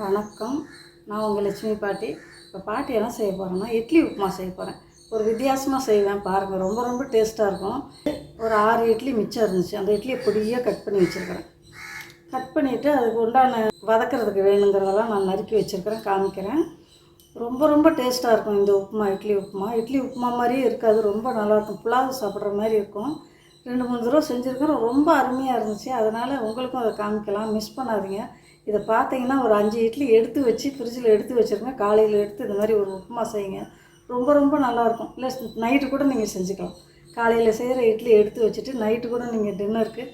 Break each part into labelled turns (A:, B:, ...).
A: வணக்கம். நான் உங்கள் லட்சுமி பாட்டி. இப்போ பாட்டி என்ன செய்ய போகிறேன்னா இட்லி உப்புமா செய்ய போகிறேன் ஒரு வித்தியாசமாக செய்வேன் பாருங்கள் ரொம்ப ரொம்ப டேஸ்ட்டாக இருக்கும். ஒரு ஆறு இட்லி மிச்சம் இருந்துச்சு. அந்த இட்லியை பொடியாக கட் பண்ணி வச்சுருக்கிறேன். கட் பண்ணிவிட்டு அதுக்கு உண்டான வதக்கிறதுக்கு வேணுங்கிறதெல்லாம் நான் நறுக்கி வச்சுருக்கிறேன் காமிக்கிறேன். ரொம்ப ரொம்ப டேஸ்ட்டாக இருக்கும் இந்த உப்புமா இட்லி உப்புமா. இட்லி உப்புமா மாதிரியே இருக்காது. ரொம்ப நல்லாயிருக்கும் புலாவ் சாப்பிட்ற மாதிரி இருக்கும். ரெண்டு மூணு தடவை செஞ்சுருக்கிறோம் ரொம்ப அருமையாக இருந்துச்சு. அதனால் உங்களுக்கும் அதை காமிக்கலாம். மிஸ் பண்ணாதீங்க. இதை பார்த்தீங்கன்னா ஒரு அஞ்சு இட்லி எடுத்து வச்சு ஃப்ரிட்ஜில் எடுத்து வச்சுருங்க. காலையில் எடுத்து இந்த மாதிரி ஒரு உப்புமா செய்யுங்க. ரொம்ப ரொம்ப நல்லாயிருக்கும் இல்லை நைட்டு கூட நீங்கள் செஞ்சுக்கலாம். காலையில் செய்கிற இட்லி எடுத்து வச்சுட்டு நைட்டு கூட நீங்கள் டின்னருக்கு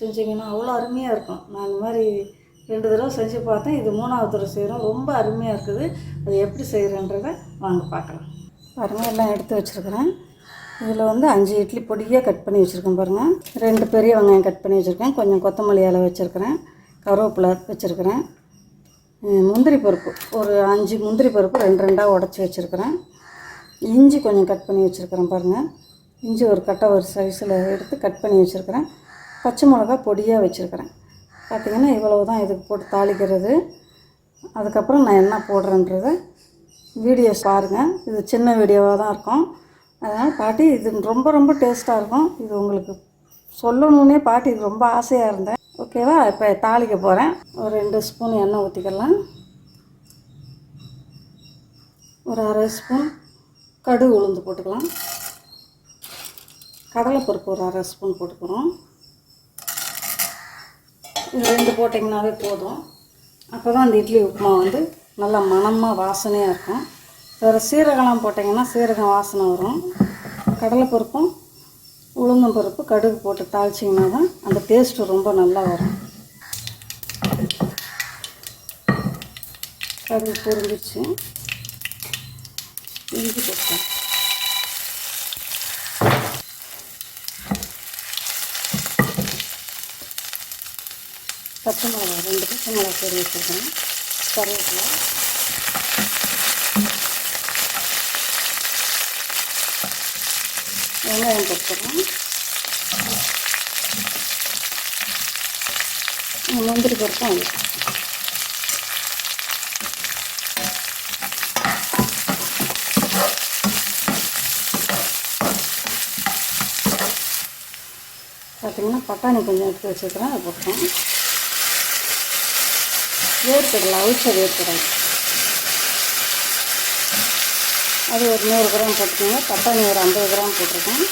A: செஞ்சீங்கன்னா அவ்வளோ அருமையாக இருக்கும். நான் இந்த மாதிரி ரெண்டு தடவை செஞ்சு பார்த்தேன். இது மூணாவது தடவை செய்கிறோம் ரொம்ப அருமையாக இருக்குது. அது எப்படி செய்கிறேன்றதை வாங்க பார்க்கலாம். பாருங்கள் எல்லாம் எடுத்து வச்சுருக்கிறேன். இதில் வந்து அஞ்சு இட்லி பொடியாக கட் பண்ணி வச்சுருக்கேன் பாருங்கள் ரெண்டு பெரிய வெங்காயம் கட் பண்ணி வச்சுருக்கேன். கொஞ்சம் கொத்தமல்லி இலை வச்சுருக்கிறேன். கருவேப்பிலை வச்சுருக்கிறேன். முந்திரி பருப்பு. ஒரு அஞ்சு முந்திரி பருப்பு ரெண்டு ரெண்டாக உடச்சி வச்சுருக்கிறேன். இஞ்சி கொஞ்சம் கட் பண்ணி வச்சுருக்கிறேன் பாருங்கள் இஞ்சி ஒரு கட்டை ஒரு சைஸில் எடுத்து கட் பண்ணி வச்சுருக்கிறேன். பச்சை மிளகா பொடியாக வச்சுருக்கிறேன். பார்த்திங்கன்னா இவ்வளவு தான் இதுக்கு போட்டு தாளிக்கிறது. அதுக்கப்புறம் நான் என்ன போடுறேன்றதை வீடியோஸ் பாருங்கள் இது சின்ன வீடியோவாக தான் இருக்கும். அதனால் பாட்டி இது ரொம்ப ரொம்ப டேஸ்ட்டாக இருக்கும். இது உங்களுக்கு சொல்லணுன்னே பாட்டி இது ரொம்ப ஆசையாக இருந்தேன். ஓகேவா? இப்போ தாளிக்க போகிறேன் ஒரு ரெண்டு ஸ்பூன் எண்ணெய் ஊற்றிக்கலாம் ஒரு அரை ஸ்பூன் கடுகு உளுந்து போட்டுக்கலாம். கடலைப்பருப்பு ஒரு அரை ஸ்பூன் போட்டுக்கிறோம். இது ரெண்டு போட்டிங்கனாவே போதும். அப்போ தான் அந்த இட்லி உப்புமா வந்து நல்லா மணமாக வாசனையாக இருக்கும். வேறு சீரகம்லாம் போட்டிங்கன்னா சீரகம் வாசனை வரும். கடலைப்பருப்பும் உளுந்தம் பருப்பு கடுகு போட்டு தாளிச்சிங்கன்னா தான் அந்த டேஸ்ட்டு ரொம்ப நல்லா வரும். கடுகு பொரிஞ்சிச்சு இஞ்சி போட்டேன் பச்சை மிளகா ரெண்டு பச்சை மிளகா பொரி வச்சுருக்கேன் கருவேப்பிலை. வெங்காயம் போட்டுக்கிறோம் முந்திரி பருப்பும் அது பார்த்தீங்கன்னா பட்டாணி கொஞ்சம் எடுத்து வச்சுக்கிறேன் அதை போட்டுக்கோம் வேர்க்கடலை அவிச்ச வேர்க்கடலை. அது ஒரு நூறு கிராம் போட்டுக்கோங்க. பட்டாணி ஒரு ஐம்பது கிராம் போட்டிருக்கேன்.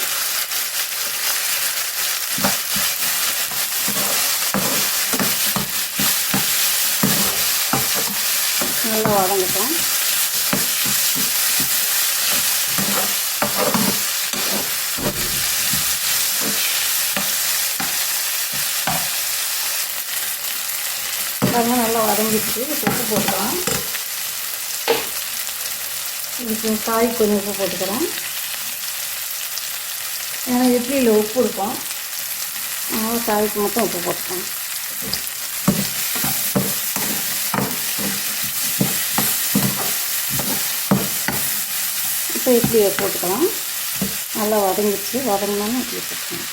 A: நல்லா வதங்கட்டும். நல்லா வதங்கிடுச்சு. உப்பு போட்டுக்கலாம். இதுக்கு காய் கொஞ்சம் உப்பு போட்டுக்கிறேன். ஏன்னா இட்லியில் உப்பு இருக்கும். அதனால் காய்க்கு மட்டும் உப்பு போட்டுக்கலாம். இப்போ இட்லியை போட்டுக்கலாம். நல்லா வதங்கிடுச்சு. வதங்கினாலும் இட்லி போட்டுக்கலாம்.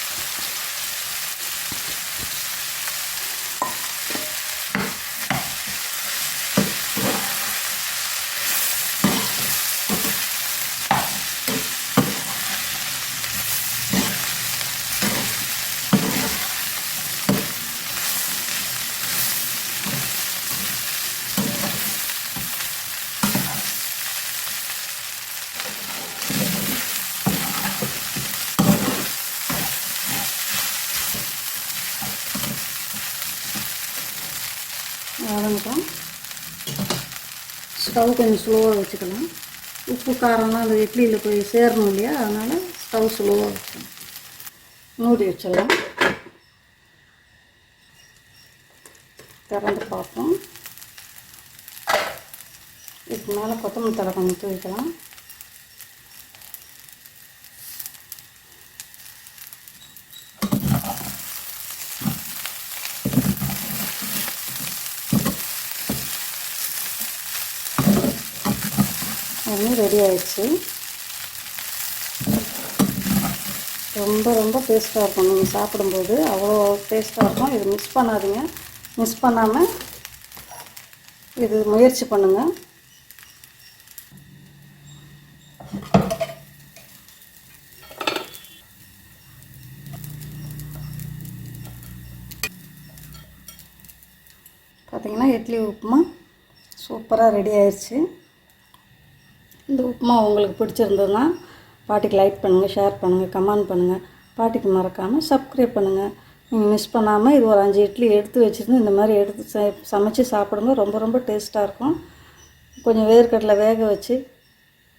A: வதங்கட்டும் ஸ்டவ் கொஞ்சம் ஸ்லோவாக வச்சுக்கலாம் உப்பு காரம்லாம் அந்த இட்லியில் போய் சேரணும் இல்லையா? அதனால் ஸ்டவ் ஸ்லோவாக வச்சுக்கலாம் மூடி வச்சிடலாம். திறந்து பார்ப்போம். இதுக்கு மேலே கொத்தமல்லி தலை கொஞ்சம் தூவிக்கலாம். அதுவும் ரெடி ஆயிடுச்சு. ரொம்ப ரொம்ப டேஸ்ட்டாக இருக்கும். நீங்கள் சாப்பிடும்போது அவ்வளோ டேஸ்ட்டாக இருக்கும். இது மிஸ் பண்ணாதீங்க. மிஸ் பண்ணாமல் இது முயற்சி பண்ணுங்கள் பார்த்தீங்கன்னா இட்லி உப்புமா சூப்பராக ரெடி ஆயிடுச்சு. இந்த உப்புமா உங்களுக்கு பிடிச்சிருந்ததுன்னா பாட்டிக்கு லைக் பண்ணுங்கள் ஷேர் பண்ணுங்கள் கமெண்ட் பண்ணுங்கள் பாட்டிக்கு மறக்காமல் சப்ஸ்கிரைப் பண்ணுங்கள் நீங்கள் மிஸ் பண்ணாமல் இது ஒரு அஞ்சு இட்லி எடுத்து வச்சுருந்து இந்த மாதிரி எடுத்து ச சமைச்சு சாப்பிடுங்க. ரொம்ப ரொம்ப டேஸ்ட்டாக இருக்கும். கொஞ்சம் வேர்க்கடலை வேக வச்சு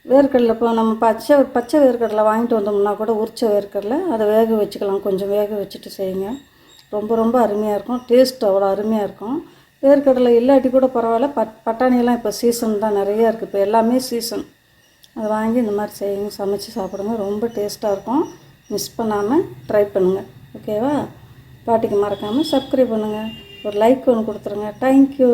A: வேர்க்கடலை இப்போ நம்ம பச்சை பச்சை வேர்க்கடலை வாங்கிட்டு வந்தோம்னா கூட உரிச்ச வேர்க்கடலை அதை வேக வச்சுக்கலாம். கொஞ்சம் வேக வச்சுட்டு செய்யுங்க. ரொம்ப ரொம்ப அருமையாக இருக்கும். டேஸ்ட் அவ்வளோ அருமையாக இருக்கும். வேர்க்கடலை இல்லாட்டி கூட பரவாயில்ல. பட் பட்டாணியெல்லாம் இப்போ சீசன் தான் நிறையா இருக்குது இப்போ எல்லாமே சீசன் அதை வாங்கி இந்த மாதிரி செய்யுங்க சமைச்சு சாப்பிடுங்க. ரொம்ப டேஸ்ட்டாக இருக்கும். மிஸ் பண்ணாமல் ட்ரை பண்ணுங்கள் ஓகேவா பாட்டிக்கு மறக்காமல் சப்ஸ்கிரைப் பண்ணுங்கள் ஒரு லைக் ஒன்று கொடுத்துருங்க. தேங்க்யூ